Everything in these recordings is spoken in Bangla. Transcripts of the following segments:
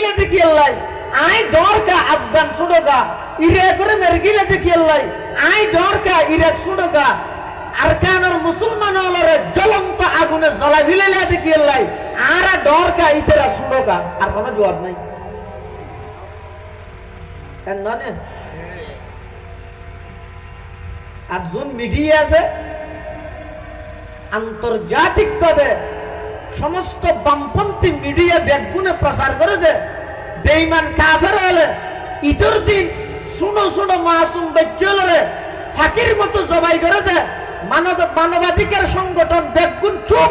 দেখি আল্লাহ। আই ডরকা আফগান সুডোগা ইরাকের মেরগিলে দেখি আল্লাহ। আই ডরকা ইরাক সুডোগা আরকানের মুসলমান হলরে জ্বলন্ত আগুনে জ্বলা ভিলেলে দেখি আল্লাহ। আরা ডরকা ইতেরা সুডোগা আর কোনো জবাব নাই। কেন নয় আর যোন মিডিয়া আছে, আন্তর্জাতিকভাবে সমস্ত বামপন্থী মিডিয়া ব্যাগগুনে প্রচার করে দে বেইমান কাফের হলে ঈদের দিন শুনো শুনো মাসুম বেচলরে ফাঁকির মতো জবাই করে দে মানব মানবাধিকার সংগঠন ব্যাগগুন চুপ,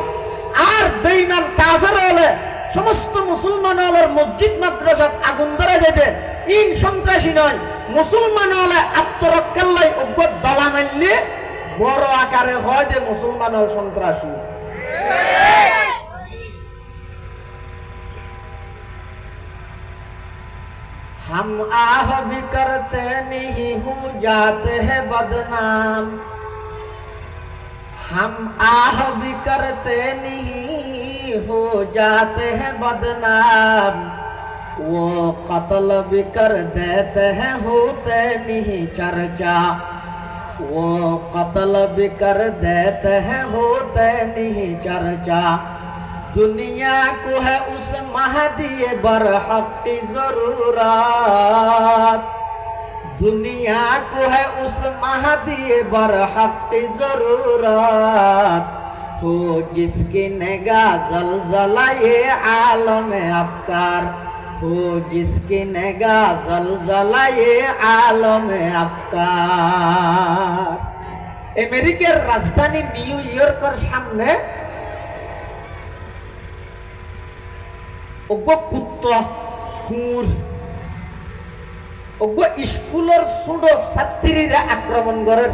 আর বেইমান কাফের হলে সমস্ত মুসলমান হলের মসজিদ মাদ্রাসাত আগুন ধরে যেতে ইন সন্ত্রাসী নয়, মুসলমান হলে আত্মরক্ষাল্লাই অজ্ঞ দলা মানলে বড় আকারে হয় যে মুসলমান হল সন্ত্রাসী। ہم آہ بھی کرتے نہیں ہوں، جاتے ہیں بدنام۔ ہم آہ بھی کرتے نہیں ہو جاتے ہیں بدنام۔ وہ قتل بھی کر دیتے ہیں، ہوتے نہیں چرچا۔ وہ قتل بھی کر دیتے ہیں، ہوتے نہیں چرچا۔ دنیا کو ہے اس مہدی برحق ضرورات۔ دنیا کو ہے اس مہدی برحق ضرورات۔ ہو جس کی نگاہ زلزلہ یہ عالم افکار۔ ہو جس کی نگاہ زلزلہ یہ عالم افکار۔ আমেরিকার نیو নিউ ইয়র্কের سامنے অজ্ঞ কুত্ত কুর অজ্ঞ স্কুলের ছোট ছাত্রীরা আক্রমণ করে।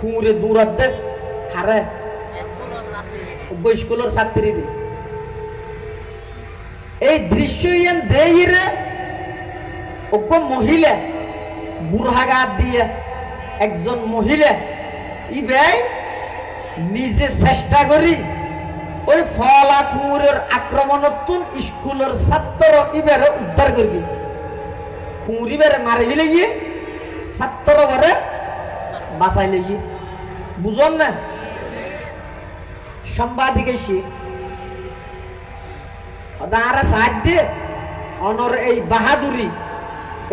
কুঁড়ে দূরাত হারে। অজ্ঞ স্কুলের ছাত্রীরে। এই দৃশ্য ইয়ান দেইরে অজ্ঞ মহিলা বুড়হাগাত দিয়ে একজন মহিলা, ইবে নিজে চেষ্টা করি ওই ফলা কুঁড়ের আক্রমণতুন স্কুলের ছাত্র ইবেরে উদ্ধার করবি কুঁড়ি বেড়ে মারি ফেলে গিয়ে ছাত্র ঘরে বাঁচাই লই বুঝন না? সাংবাদিক এসে আরা সাহায্য অনর এই বাহাদুরি,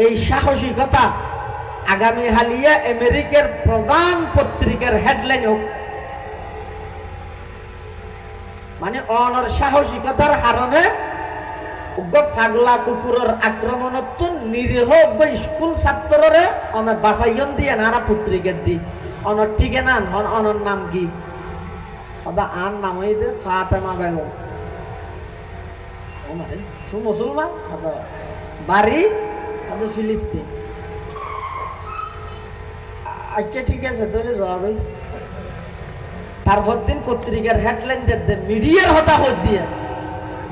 এই সাহসিকতা আগামী হালিয়া আমেরিকার প্রধান পত্রিকার হেডলাইন হোক। মানে অনর সাহসিকতার কারণে ফাগলা কুকুরের আক্রমণত নিরীহ স্কুল ছাত্ররে অন বাসাইয়ন দিয়ে নানা পত্রিকার দি। অনর ঠিকে না অনর নাম কি? সদা আন নাম হই দে ফাতেমা বেগম। মানে মুসলমান? বাড়ি ফিলিস্তিন। আচ্ছা ঠিক আছে তাহলে যাওয়া তারপর দিন পত্রিকার হেডলাইন দিয়ে মিডিয়ার হতাহত দিয়ে।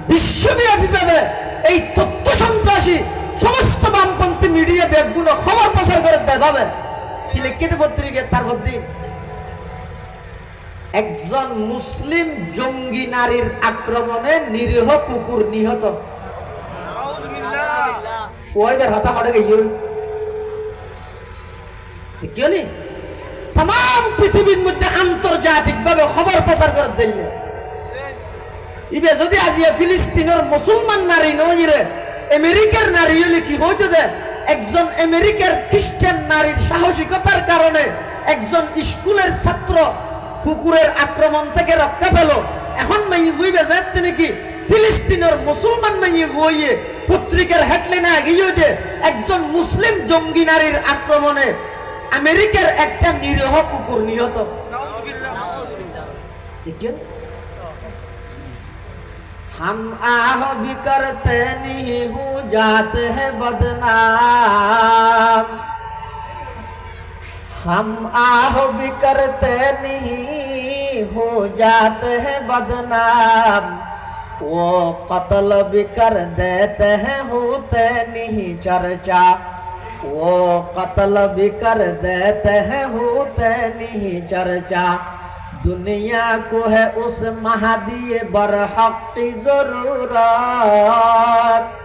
বিশ্বব্যাপী ভাবে এই তথ্য সন্ত্রাসী সমস্ত বামপন্থী মিডিয়া ব্যাগগুলো খবর প্রচার করে দেয় ভাবে। লিখিত পত্রিকার তারপর দিন একজন মুসলিম জঙ্গি নারীর আক্রমণে নিরীহ কুকুর নিহত। সোয়াইবের হতা হটে গেই কিয় নি? তাম পৃথিবীর মধ্যে আন্তর্জাতিক ভাবে খবর প্রচার করে দিলে। ইবে যদি আজি ফিলিস্তিনের মুসলমান নারী নইরে আমেরিকার নারী হলে কি হইতো দে? একজন আমেরিকার খ্রিস্টান নারীর সাহসিকতার কারণে একজন স্কুলের ছাত্র কুকুরের আক্রমণ থেকে রক্ষা পেল। এখন মাই হইবে যাতে নাকি ফিলিস্তিনের মুসলমান মাই হইয়ে পত্রিকার হেডলাইনে আগিয়ে যে একজন মুসলিম জঙ্গি নারীর আক্রমণে আমেরিকার একটা নিরীহ কুকুর নিহত ঠিক আছে हम आह भी करते नहीं हो जाते हैं बदनाम हम आह भी करते नहीं हो जाते हैं बदनाम वो कत्ल भी कर देते हैं होते नहीं चर्चा وہ قتل بھی کر دیتے ہیں، ہوتے نہیں چرچا۔ دنیا کو ہے اس مہدی برحق کی ضرورت۔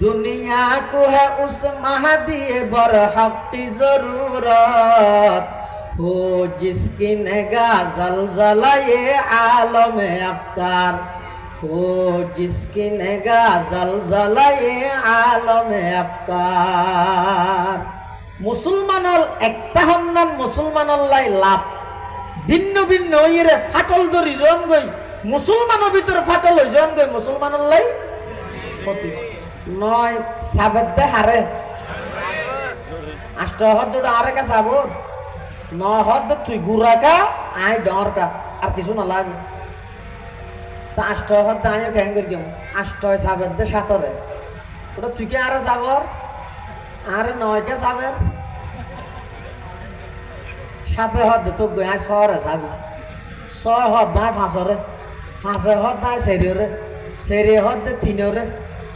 دنیا کو ہے اس مہدی برحق کی ضرورت۔ ہو جس کی نگاہ زلزلہ یہ عالم افکار۔ وہ جس کی نگاہ زلزلہ عالم افکار মুসলমান একটা হন্যান মুসলমান লাভ। ভিন্ন ভিন্ন ইরে ফাটল ধরি জন গই, মুসলমানের ভিতর ফাটল হই জন গই মুসলমান লাই ক্ষতি। নয় সাবেদ দে হারে। আষ্ট হদ দুটো আরে কা সাবর। ন হদ তুই গুরাকা আই ডরকা আর কিছু না লাগে। তা আষ্ট হদ আয় খেং করি কেমন আষ্ট সাবেদ দে সাতরে। ওটা তুই কে আরে সাবর? আর নয়টা সাবের? সাথে হদ তো গায় সরে সাবি। ছয় হদ নাই ফাঁসরে ফাঁসে হদ নাই সেরিয়রে। সেরি হদ দে তিনরে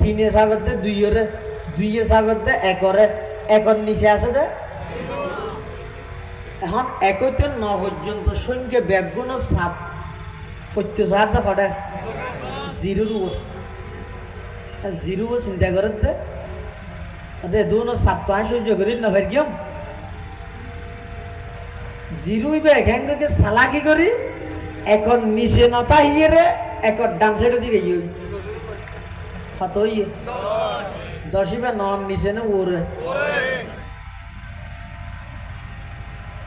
তিনে সাবের দে দুইরে দুইয়ে সাবের দে একরে। একর নিচে আছে দে। এখন একতে ন পর্যন্ত সঞ্জে ব্যাগগুলো সাপ সত্য সার দে ফটে জিরোর উপর জিরো চিন্তা করে দে দে দুনো সপ্তাহ সহ্য করি না কিয়ম? জিরুই বে ঘ্যাঙ্গকে সালাকি করি, এখন নিচে নতা হিয়ে এখন ডান দিকে ইয়ে। কত ইয়ে। দশই বে নন নিচে না ওরে।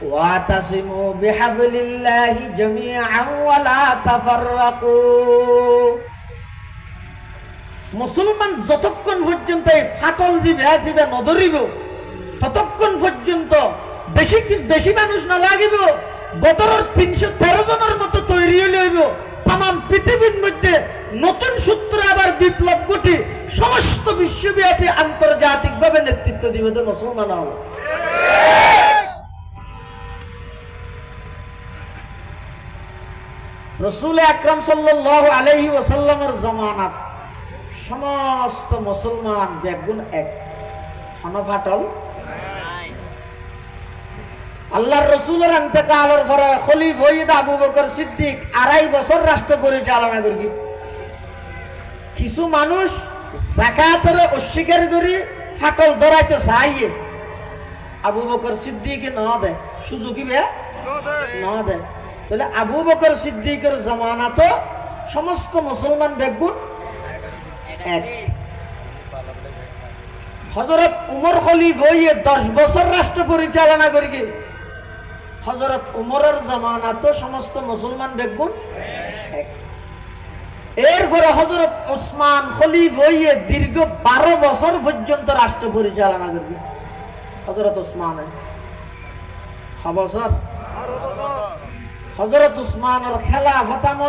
واعتصموا بحبل الله جميعا ولا تفرقوا মুসলমান যতক্ষণ পর্যন্ত এই ফাটল জিবে আসিবে নদরিব ততক্ষণ পর্যন্ত বেশি কি- বেশি মানুষ না লাগিব বদরের তিনশো তেরো জনের মতো তৈরি হইলে হইব তাম পৃথিবীর মধ্যে নতুন সূত্রে আবার বিপ্লব ঘটি সমস্ত বিশ্বব্যাপী আন্তর্জাতিকভাবে নেতৃত্ব দিবে তো মুসলমান হল রসুল আকরম সাল্লাহ আলহি ওসাল্লামের জমানাত সমস্ত মুসলমান বেগুন এক। ফাটল? আল্লাহর রসুলের আন্তেকালের পরে খলিফ হইদ আবু বকর সিদ্দিক আড়াই বছর রাষ্ট্র পরিচালনা করি। কিছু মানুষ জাকাতের অস্বীকার করি ফাটল ধরাইতে চাইয়ে। আবু বকর সিদ্দিকে ন দেয় সুযোগী বে ন দেয় তাহলে আবু বকর সিদ্দিকের জমানাত সমস্ত মুসলমান বেগুন এক। হজরত উমর খলিফ হইয়ে দশ বছর রাষ্ট্র পরিচালনা করি হজরত উমরের জামানাত সমস্ত মুসলমান এক। এরপরে হজরত ওসমান খলিফ হইয়ে দীর্ঘ বারো বছর পর্যন্ত রাষ্ট্র পরিচালনা করি হজরত ওসমান বছর হজরত উসমানের খেলা ফতামল